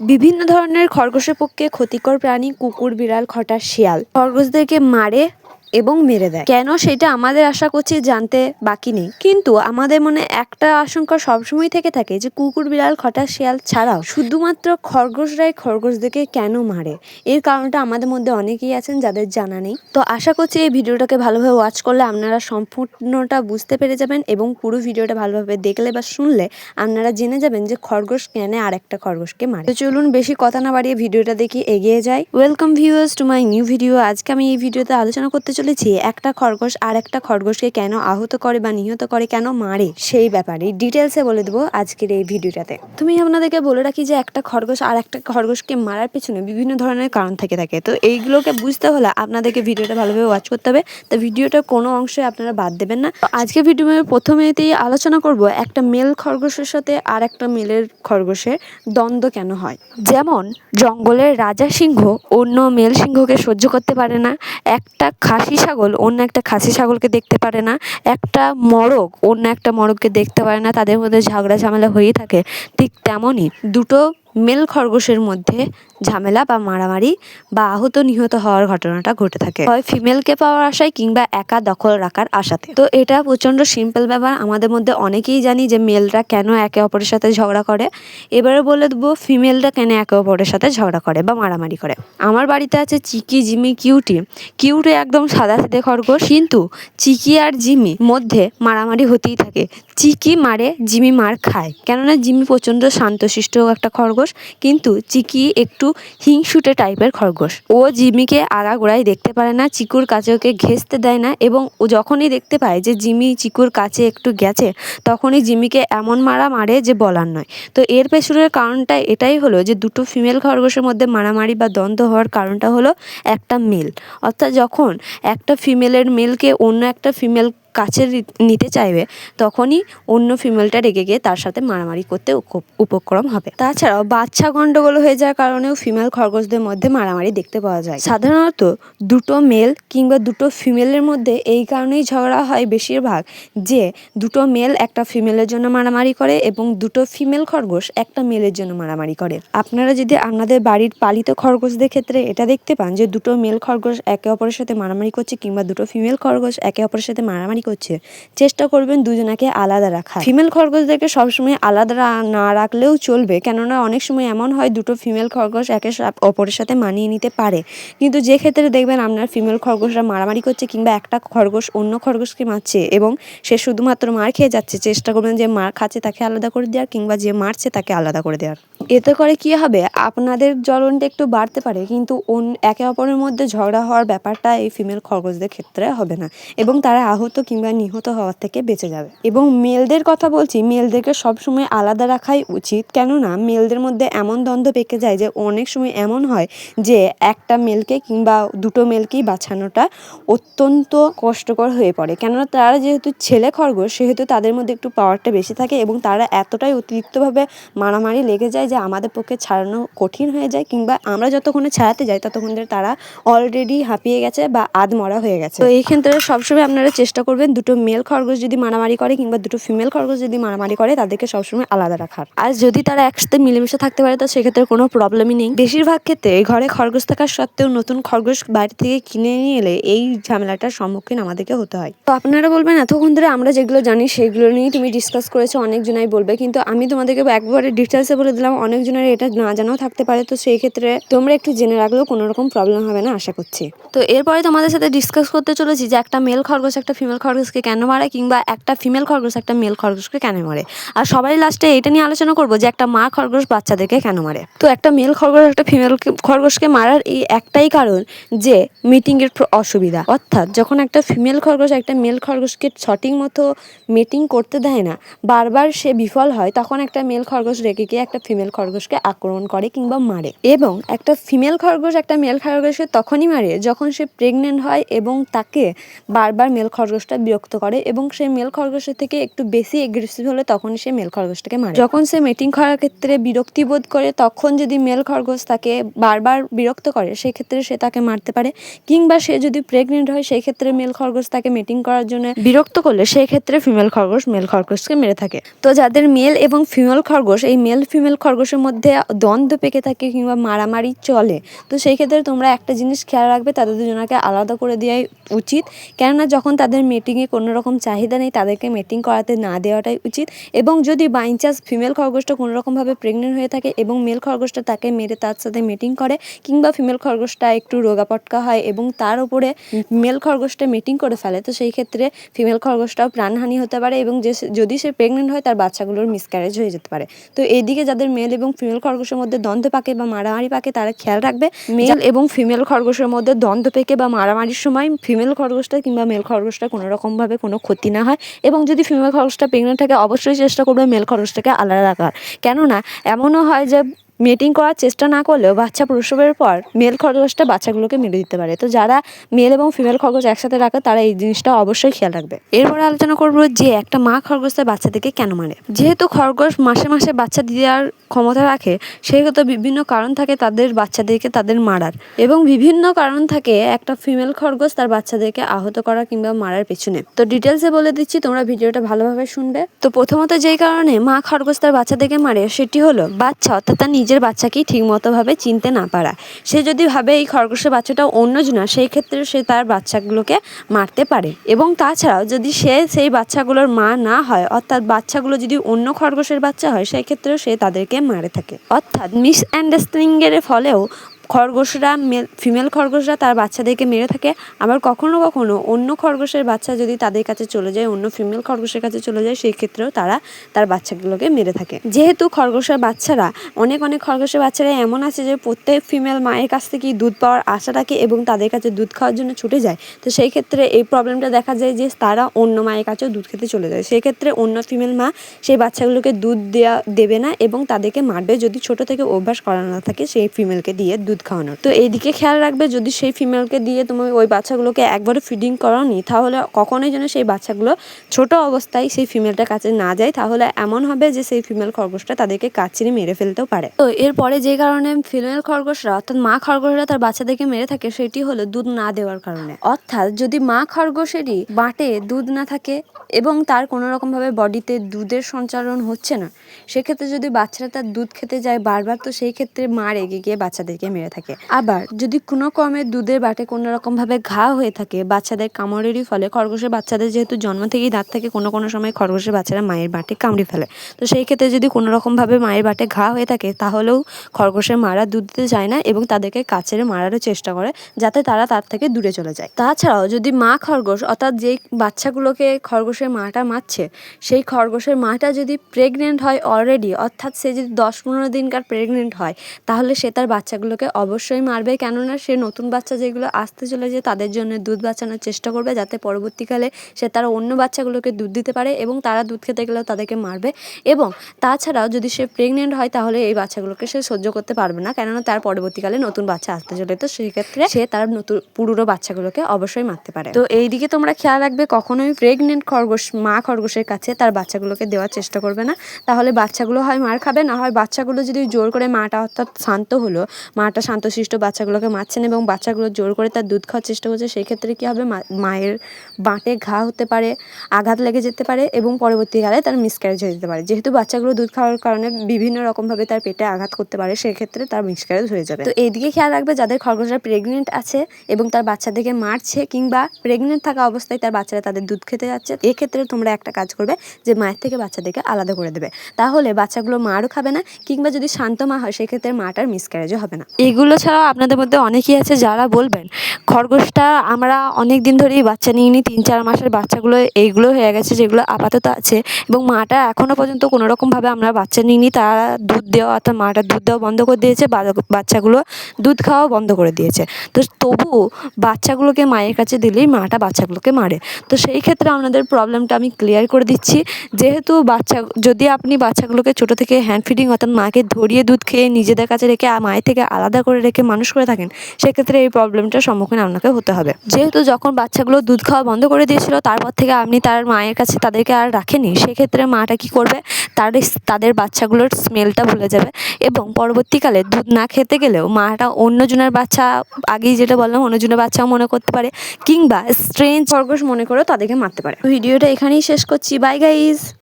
বিভিন্ন ধরনের খরগোশের পক্ষে ক্ষতিকর প্রাণী কুকুর বিড়াল খটা শিয়াল। খরগোশদেরকে মারে এবং মেরে দেয়। কেন সেটা আমাদের আশা করছি জানতে বাকি নেই। কিন্তু আমাদের মনে একটা আশঙ্কা সবসময় থেকে থাকে যে কুকুর, বিড়াল, খটা, শিয়াল ছাড়াও শুধুমাত্র খরগোশরাই খরগোশদেরকে কেন মারে? এর কারণটা আমাদের মধ্যে অনেকেই আছেন যাদের জানা নেই। তো আশা করছি এই ভিডিওটাকে ভালোভাবে ওয়াচ করলে আপনারা সম্পূর্ণটা বুঝতে পেরে যাবেন এবং পুরো ভিডিওটা ভালোভাবে দেখলে বা শুনলে আপনারা জেনে যাবেন যে খরগোশ কেন আর একটা খরগোশকে মারে। তো চলুন বেশি কথা না বাড়িয়ে ভিডিওটা দেখি এগিয়ে যাই। Welcome viewers to my new video আজকে আমি এই ভিডিওতে আলোচনা করতে চলেছি, একটা খরগোশ আর একটা খরগোশকে কেন আহত করে বা নিহত করে কেন মারে, সেই ব্যাপারে ডিটেলসে বলে দেবো আজকের এই ভিডিওটাতে। তুমি আপনাদেরকে বলে রাখি যে একটা খরগোশ আর একটা খরগোশকে মারার পেছনে বিভিন্ন ধরনের কারণ থেকে থাকে। তো এইগুলোকে বুঝতে হলে আপনাদেরকে ভিডিওটা ভালোভাবে ওয়াচ করতে হবে। তো ভিডিওটার কোনো অংশে আপনারা বাদ দেবেন না। আজকে ভিডিওর প্রথমেতেই আলোচনা করব একটা মেল খরগোশের সাথে আর একটা মেলের খরগোশের দ্বন্দ্ব কেন হয়। যেমন, জঙ্গলের রাজা সিংহ অন্য মেল সিংহকে সহ্য করতে পারে না। একটা খাসি ছাগল, অন্য একটা খাসি ছাগলকে দেখতে পারে না। একটা মরগ, অন্য একটা মরগকে দেখতে পারে না। তাদের মধ্যে ঝগড়া ঝামেলা হয়েই থাকে। ঠিক তেমনই দুটো মেল খরগোশের মধ্যে ঝামেলা বা মারামারি বা আহত নিহত হওয়ার ঘটনাটা ঘটে থাকে। হয় ফিমেলকে পাওয়ার আশায় কিংবা একা দখল রাখার আশাতে। তো এটা প্রচণ্ড সিম্পল ব্যাপার। আমাদের মধ্যে অনেকেই জানি যে মেলরা কেন একে অপরের সাথে ঝগড়া করে। এবারে বলে দেবো, ফিমেলরা কেন একে অপরের সাথে ঝগড়া করে বা মারামারি করে। আমার বাড়িতে আছে চিকি, জিমি, কিউটি। কিউটি একদম সাদা সিধে খরগোশ। কিন্তু চিকি আর জিমি মধ্যে মারামারি হতেই থাকে। চিকি মারে, জিমি মার খায়। কেননা জিমি প্রচণ্ড শান্তশিষ্ট একটা খরগোশ, কিন্তু চিকি একটু হিংসুটে টাইপের খরগোশ। ও জিমিকে আগাগোড়াই দেখতে পারে না, চিকুর কাছে ওকে ঘেঁষতে দেয় না এবং ও যখনই দেখতে পায় যে জিমি চিকুর কাছে একটু গেছে, তখনই জিমিকে এমন মারা মারে যে বলার নয়। তো এর পেছনের কারণটা এটাই হলো যে দুটো ফিমেল খরগোশের মধ্যে মারামারি বা দ্বন্দ্ব হওয়ার কারণটা হলো একটা মেল। অর্থাৎ যখন একটা ফিমেলের মেলকে অন্য একটা ফিমেল কাছে নিতে চাইবে, তখনই অন্য ফিমেলটা রেগে গিয়ে তার সাথে মারামারি করতে উপক্রম হবে। তাছাড়াও বাচ্চা গন্ডগোল হয়ে যাওয়ার কারণেও ফিমেল খরগোশদের মধ্যে মারামারি দেখতে পাওয়া যায়। সাধারণত দুটো মেল কিংবা দুটো ফিমেলের মধ্যে এই কারণেই ঝগড়া হয় বেশিরভাগ, যে দুটো মেল একটা ফিমেলের জন্য মারামারি করে এবং দুটো ফিমেল খরগোশ একটা মেলের জন্য মারামারি করে। আপনারা যদি আপনাদের বাড়ির পালিত খরগোশদের ক্ষেত্রে এটা দেখতে পান যে দুটো মেল খরগোশ একে অপরের সাথে মারামারি করছে কিংবা দুটো ফিমেল খরগোশ একে অপরের সাথে মারামারি করছে। চেষ্টা করবেন দুজনাকে আলাদা রাখা ফিমেল খরগোশদেরকে সবসময় আলাদা না রাখলেও চলবে, কেননা অনেক সময় এমন হয় দুটো ফিমেল খরগোশ একে অপরের সাথে মানিয়ে নিতে পারে। কিন্তু যে ক্ষেত্রে দেখবেন আপনার ফিমেল খরগোশরা মারামারি করছে কিংবা একটা খরগোশ অন্য খরগোশকে মারছে এবং সে শুধুমাত্র মার খেয়ে যাচ্ছে, চেষ্টা করবেন যে মার খাচ্ছে তাকে আলাদা করে দেওয়ার কিংবা যে মারছে তাকে আলাদা করে দেওয়ার। এতে করে কি হবে? আপনাদের জ্বলনটা একটু বাড়তে পারে, কিন্তু অন- একে অপরের মধ্যে ঝগড়া হওয়ার ব্যাপারটা এই ফিমেল খরগোশদের ক্ষেত্রে হবে না এবং তারা আহত কিংবা নিহত হওয়ার থেকে বেঁচে যাবে। এবং মেলদের কথা বলছি মেলদেরকে সবসময় আলাদা রাখাই উচিত। কেননা মেলদের মধ্যে এমন দ্বন্দ্ব পেকে যায় যে, অনেক সময় এমন হয় যে, একটা মেলকে কিংবা দুটো মেলকেই বাঁচানোটা অত্যন্ত কষ্টকর হয়ে পড়ে। কেননা তারা যেহেতু ছেলে খরগোশ, সেহেতু তাদের মধ্যে একটু পাওয়ারটা বেশি থাকে এবং তারা এতটাই অতিরিক্তভাবে মারামারি লেগে যায় যে, আমাদের পক্ষে ছাড়ানো কঠিন হয়ে যায় কিংবা আমরা যতক্ষণে ছাড়াতে যাই, ততক্ষণ তারা অলরেডি হাঁপিয়ে গেছে বা আধমরা হয়ে গেছে। তো এই ক্ষেত্রে সবসময় আপনারা চেষ্টা করবেন দুটো মেল খরগোশ যদি মারামারি করে কিংবা দুটো ফিমেল খরগোশ যদি মারামারি করে, তাদেরকে সবসময় আলাদা রাখার আর যদি তারা একসাথে মিলেমিশে থাকতে পারে, তো সেক্ষেত্রে কোনো প্রবলেমই নেই। বেশিরভাগ ক্ষেত্রে ঘরে খরগোশ থাকার সত্ত্বেও নতুন খরগোশ বাইরে থেকে কিনে নিয়ে এলে এই ঝামেলাটার সম্মুখীন আমাদেরকে হতে হয়। তো আপনারা বলবেন, এতক্ষণ ধরে আমরা যেগুলো জানি সেগুলো নিয়েই তুমি ডিসকাস করেছ, অনেকজনাই বলবে। কিন্তু আমি তোমাদেরকে একবারে ডিটেলসে বলে দিলাম, অনেকজনের এটা না জানাও থাকতে পারে। তো সেই ক্ষেত্রে তোমরা একটু জেনে রাখলেও কোনো রকম প্রবলেম হবে না, আশা করছি। তো এরপরে তোমাদের সাথে ডিসকাস করতে চলেছি যে একটা মেল খরগোশ, একটা ফিমেল খরগোশকে কেন মারে কিংবা একটা ফিমেল খরগোশ, একটা মেল খরগোশকে কেন মারে? আর সবাই লাস্টে এটা নিয়ে আলোচনা করব যে একটা মা খরগোশ বাচ্চাদেরকে কেন মারে? তো একটা মেল খরগোশ, একটা ফিমেল খরগোশকে মারার এই একটাই কারণ যে মিটিংয়ের অসুবিধা। অর্থাৎ যখন একটা ফিমেল খরগোশ, একটা মেল খরগোশকে সঠিক মতো মিটিং করতে দেয় না, বারবার সে বিফল হয়, তখন একটা মেল খরগোশ রেগে গিয়ে একটা ফিমেল খরগোশকে আক্রমণ করে কিংবা মারে। এবং একটা ফিমেল খরগোশ, একটা মেল খরগোশকে তখনই মারে যখন সে প্রেগনেন্ট হয় এবং তাকে বারবার মেল খরগোশটা বিরক্ত করে এবং সেই মেল খরগোশের থেকে একটু বেশি এগ্রেসিভ হলে তখন সে মেল খরগোশটাকে মারে। যখন সে মিটিং করার ক্ষেত্রে বিরক্তি বোধ করে, তখন যদি মেল খরগোশ তাকে বারবার বিরক্ত করে সেই ক্ষেত্রে সে তাকে মারতে পারে। কিংবা সে যদি প্রেগনেন্ট হয় সেই ক্ষেত্রে মেল খরগোশ তাকে মিটিং করার জন্য বিরক্ত করলে সেই ক্ষেত্রে ফিমেল খরগোশ মেল খরগোশকে মেরে থাকে। তো যাদের মেল এবং ফিমেল খরগোশ, এই মেল ফিমেল খরগোশের মধ্যে দ্বন্দ্ব পেকে থাকে কিংবা মারামারি চলে, তো সেই ক্ষেত্রে তোমরা একটা জিনিস খেয়াল রাখবে, তাদের দুজনকে আলাদা করে দেওয়াই উচিত। কেননা যখন তাদের মিটিংয়ে কোনো রকম চাহিদা নেই তাদেরকে মিটিং করাতে না দেওয়াটাই উচিত। এবং যদি বাই চান্স ফিমেল খরগোশটা কোনো রকমভাবে প্রেগনেন্ট হয়ে থাকে এবং মেল খরগোশটা তাকে মেরে তার সাথে মিটিং করে কিংবা ফিমেল খরগোশটা একটু রোগাপটকা হয় এবং তার উপরে মেল খরগোশটা মিটিং করে ফেলে তো সেই ক্ষেত্রে ফিমেল খরগোশটাও প্রাণহানি হতে পারে এবং যে যদি সে প্রেগনেন্ট হয় তার বাচ্চাগুলোর মিসক্যারেজ হয়ে যেতে পারে। তো এইদিকে যাদের মেল এবং ফিমেল খরগোশের মধ্যে দ্বন্দ্ব পাকে বা মারামারি পাকে তারা খেয়াল রাখবে। মেল এবং ফিমেল খরগোশের মধ্যে দ্বন্দ্ব পেকে বা মারামারির সময় ফিমেল খরগোশটা কিংবা মেল খরগোশটা কোনো রকমভাবে কোনো ক্ষতি না হয় এবং যদি ফিমেল খরচটা প্রেগনেন্ট থাকে, অবশ্যই চেষ্টা করবে মেল খরচটাকে আলাদা রাখার। কেননা, এমনও হয় যে মেটিং করার চেষ্টা না করলেও বাচ্চা প্রসবের পর মেল খরগোশটা বাচ্চাগুলোকে মেরে দিতে পারে। তো যারা মেল এবং ফিমেল খরগোশ একসাথে রাখে, তারা এই জিনিসটা অবশ্যই খেয়াল রাখবে। এরপরে আলোচনা করব যে একটা মা খরগোশ তার বাচ্চাদেরকে কেন মারে। যেহেতু খরগোশ মাসে মাসে বাচ্চা দেওয়ার ক্ষমতা রাখে, সেহেতু বিভিন্ন কারণ থাকে তাদের বাচ্চাদেরকে তাদের মারার। এবং বিভিন্ন কারণ থাকে একটা ফিমেল খরগোশ তার বাচ্চাদেরকে আহত করা কিংবা মারার পেছনে। তো ডিটেলসে বলে দিচ্ছি, তোমরা ভিডিওটা ভালোভাবে শুনবে। তো প্রথমত যেই কারণে মা খরগোশ তার বাচ্চাদেরকে মারে, সেটি হলো বাচ্চা অর্থাৎ তার নিজের বাচ্চাকেই ঠিকমতোভাবে চিনতে না পারা। সে যদি ভাবে এই খরগোশের বাচ্চাটা অন্যজনা সেই ক্ষেত্রে সে তার বাচ্চাগুলোকে মারতে পারে। এবং তাছাড়াও যদি সে সেই বাচ্চাগুলোর মা না হয়, অর্থাৎ বাচ্চাগুলো যদি অন্য খরগোশের বাচ্চা হয়, সেই ক্ষেত্রেও সে তাদেরকে মারে থাকে। অর্থাৎ মিস আন্ডারস্ট্যান্ডিংয়ের ফলেও খরগোশরা মেল ফিমেল খরগোশরা তার বাচ্চাদেরকে মেরে থাকে। আবার কখনো কখনো অন্য খরগোশের বাচ্চা যদি তাদের কাছে চলে যায়, অন্য ফিমেল খরগোশের কাছে চলে যায়, সেই ক্ষেত্রেও তারা তার বাচ্চাগুলোকে মেরে থাকে। যেহেতু খরগোশের বাচ্চারা, অনেক অনেক খরগোশের বাচ্চারা এমন আছে যে প্রত্যেক ফিমেল মায়ের কাছ থেকেই দুধ পাওয়ার আশা রাখে এবং তাদের কাছে দুধ খাওয়ার জন্য ছুটে যায়। তো সেই ক্ষেত্রে এই প্রবলেমটা দেখা যায় যে তারা অন্য মায়ের কাছেও দুধ খেতে চলে যায়। সেই ক্ষেত্রে অন্য ফিমেল মা সেই বাচ্চাগুলোকে দুধ দেওয়া দেবে না এবং তাদেরকে মারবে। যদি ছোট থেকে অভ্যাস করানো থাকে, সেই ফিমেলকে দিয়ে দুধ খাওয়ানোর। তো এইদিকে খেয়াল রাখবে, যদি সেই ফিমেলকে দিয়ে তুমি ওই বাচ্চাগুলোকে একবারে ফিডিং করাওনি, তাহলে কখনোই যেন সেই বাচ্চাগুলো ছোট অবস্থায় সেই ফিমেলটার কাছে না যায়, তাহলে এমন হবে যে সেই ফিমেল খরগোশটা তাদেরকে কাচিরে মেরে ফেলতেও পারে। তো এরপরে যে কারণে ফিমেল খরগোশরা, অর্থাৎ মা খরগোশরা তার বাচ্চাদেরকে মেরে থাকে, সেটি হলো দুধ না দেওয়ার কারণে। অর্থাৎ যদি মা খরগোশেরই বাটে দুধ না থাকে এবং তার কোনো রকমভাবে বডিতে দুধের সঞ্চালন হচ্ছে না, সেক্ষেত্রে যদি বাচ্চারা তার দুধ খেতে যায় বারবার, তো সেই ক্ষেত্রে মা রেগে গিয়ে বাচ্চাদেরকে মেরে থাকে। আবার যদি কোনো ক্রমে দুধের বাটে কোনো রকমভাবে ঘা হয়ে থাকে, বাচ্চাদের কামড়েরই ফলে খরগোশের বাচ্চাদের যেহেতু জন্ম থেকেই দাঁত থাকে, কোনো কোনো সময় খরগোশের বাচ্চারা মায়ের বাটে কামড়ে ফেলে। তো সেই ক্ষেত্রে যদি কোনো রকমভাবে মায়ের বাটে ঘা হয়ে থাকে, তাহলেও খরগোশের মারা দুধ দিতে চায় না এবং তাদেরকে কাছেরে মারারও চেষ্টা করে, যাতে তারা তার থেকে দূরে চলে যায়। তাছাড়াও যদি মা খরগোশ, অর্থাৎ যেই বাচ্চাগুলোকে খরগোশের মাটা মারছে, সেই খরগোশের মাটা যদি প্রেগনেন্ট হয় অলরেডি অর্থাৎ সে যদি দশ পনেরো দিনকার প্রেগনেন্ট হয়, তাহলে সে তার বাচ্চাগুলোকে অবশ্যই মারবে। কেননা সে নতুন বাচ্চা যেগুলো আসতে চলেছে তাদের জন্য দুধ বাঁচানোর চেষ্টা করবে যাতে পরবর্তীকালে সে তার অন্য বাচ্চাগুলোকে দুধ দিতে পারে এবং তারা দুধ খেতে গেলেও তাদেরকে মারবে। এবং তাছাড়াও যদি সে প্রেগনেন্ট হয় তাহলে এই বাচ্চাগুলোকে সে সহ্য করতে পারবে না। কেননা তার পরবর্তীকালে নতুন বাচ্চা আসতে চলে তো সেক্ষেত্রে সে তার নতুন পুরনো বাচ্চাগুলোকে অবশ্যই মারতে পারে। তো এই দিকে তোমরা খেয়াল রাখবে, কখনোই প্রেগনেন্ট খরগোশ, মা খরগোশের কাছে তার বাচ্চাগুলোকে দেওয়ার চেষ্টা করবে না। তাহলে বাচ্চাগুলো হয় মার খাবে, না হয় বাচ্চাগুলো যদি জোর করে মাটা অর্থাৎ শান্ত হলো, মাটা শান্তশিষ্ট বাচ্চাগুলোকে মারছেন এবং বাচ্চাগুলো জোর করে তার দুধ খাওয়ার চেষ্টা করছে সেই ক্ষেত্রে কী হবে? মায়ের বাঁটে ঘা হতে পারে, আঘাত লেগে যেতে পারে এবং পরবর্তীকালে তার মিসক্যারেজ হয়ে যেতে পারে। যেহেতু বাচ্চাগুলো দুধ খাওয়ার কারণে বিভিন্ন রকমভাবে তার পেটে আঘাত করতে পারে, সেক্ষেত্রে তার মিসক্যারেজ হয়ে যাবে। তো এইদিকে খেয়াল রাখবে, যাদের খরগোশরা প্রেগনেন্ট আছে এবং তার বাচ্চাদেরকে মারছে কিংবা প্রেগনেন্ট থাকা অবস্থায় তার বাচ্চারা তাদের দুধ খেতে যাচ্ছে, এক্ষেত্রে তোমরা একটা কাজ করবে যে মায়ের থেকে বাচ্চাদেরকে আলাদা করে দেবে। তাহলে বাচ্চাগুলো মারও খাবে না, কিংবা যদি শান্ত মা হয়, সেক্ষেত্রে মাটার মিসক্যারেজও হবে না। এগুলো ছাড়াও আপনাদের মধ্যে অনেকেই আছে যারা বলবেন, খরগোশটা আমরা অনেক দিন ধরেই বাচ্চা নিয়ে নিই তিন চার মাসের বাচ্চাগুলো এইগুলো হয়ে গেছে যেগুলো আপাতত আছে এবং মাটা এখনও পর্যন্ত কোনো রকমভাবে আমরা বাচ্চা নিয়ে নিই তারা দুধ দেওয়া অর্থাৎ মাটা দুধ দেওয়া বন্ধ করে দিয়েছে বাচ্চাগুলো দুধ খাওয়া বন্ধ করে দিয়েছে। তো তবুও বাচ্চাগুলোকে মায়ের কাছে দিলেই মাটা বাচ্চাগুলোকে মারে। তো সেই ক্ষেত্রে আপনাদের প্রবলেমটা আমি ক্লিয়ার করে দিচ্ছি, যেহেতু বাচ্চা, যদি আপনি বাচ্চাগুলোকে ছোটো থেকে হ্যান্ড ফিডিং অর্থাৎ মাকে ধরিয়ে দুধ খেয়ে নিজেদের কাছে রেখে মায়ের থেকে আলাদা করে রেখে মানুষ করে থাকেন সেক্ষেত্রে এই প্রবলেমটার সম্মুখীন আপনাকে হতে হবে। যেহেতু যখন বাচ্চাগুলো দুধ খাওয়া বন্ধ করে দিয়েছিল তারপর থেকে আপনি তার মায়ের কাছে তাদেরকে আর রাখেনি সেক্ষেত্রে মাটা কি করবে? তার তাদের বাচ্চাগুলোর স্মেলটা ভুলে যাবে এবং পরবর্তীকালে দুধ না খেতে গেলেও মাটা অন্যজনের বাচ্চা আগেই যেটা বললাম অন্যজনের বাচ্চাও মনে করতে পারে কিংবা স্ট্রেঞ্জ খরগোশ মনে করেও তাদেরকে মারতে পারে। ভিডিওটা এখানেই শেষ করছি। By guys